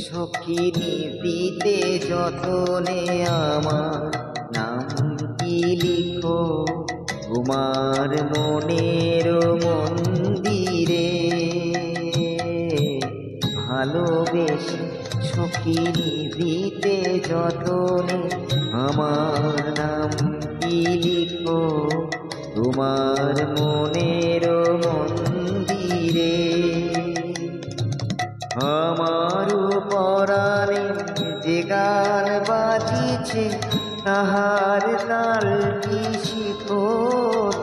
সখী নিবিতে যতনে আমার নাম কি লিখো। তোমার মনের মন্দিরে ভালোবেসে সখী নিবিতে যতনে আমার নাম কি লিখো। তোমার মনের মন্দিরে গান বাজিছে, তাহার তাল কি শিখো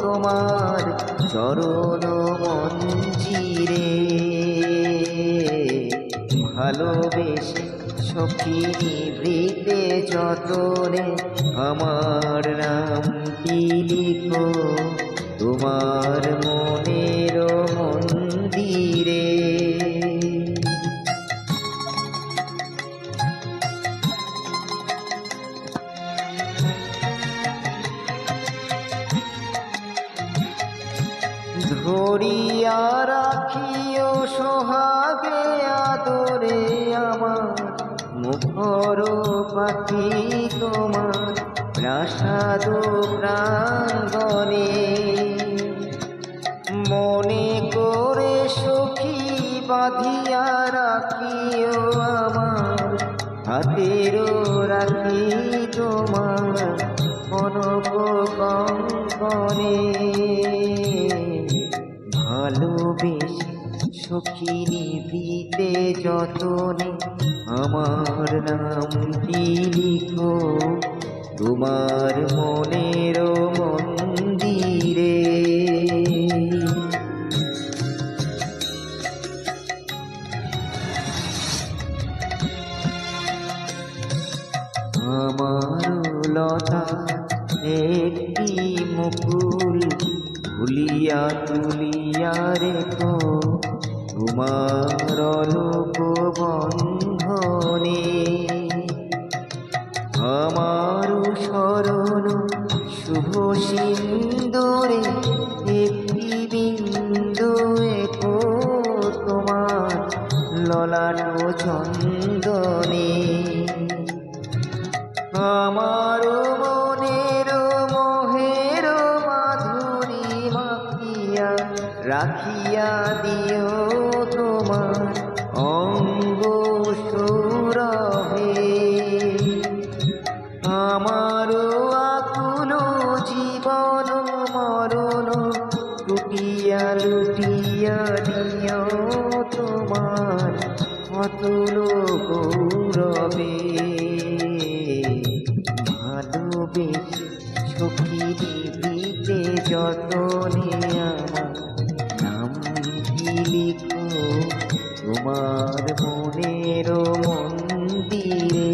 তোমার চরণ মঞ্জিরে। ভালোবেসে সখী নিভৃতে যতনে আমার নাম লিখো, তোমার ধরিয়া রাখিও সোহাগে আদরে আমার মুখর পাখি তোমার প্রাসাদ প্রাঙ্গণে। মনে করে সখী বাঁধিয়া রাখিও আমার হাতেরও রাখি তোমার কনক কঙ্কনে সখী নিবিতে যতনে আমার নাম কি লিখো তোমার মনের মন্দিরে। আমার লতা একটি মুকুল ভুলিয়া তুলিয়া রেখো। তোমার বন্ধনে আমার শরণ শুভ সিন্দুরে, একটি বিন্দু একো তোমার ললাট চন্দনে। আমার মনের মোহের মাধুরী মাখিয়া, রাখিয়া দিও জীবন মরণ, লুটিয়া লুটিয়া দিও তোমার অতুল গৌরবে। ভালোবেসে সখী দিবিতে যতনে আমার নাম লিখো তোমার মনের মন্দিরে।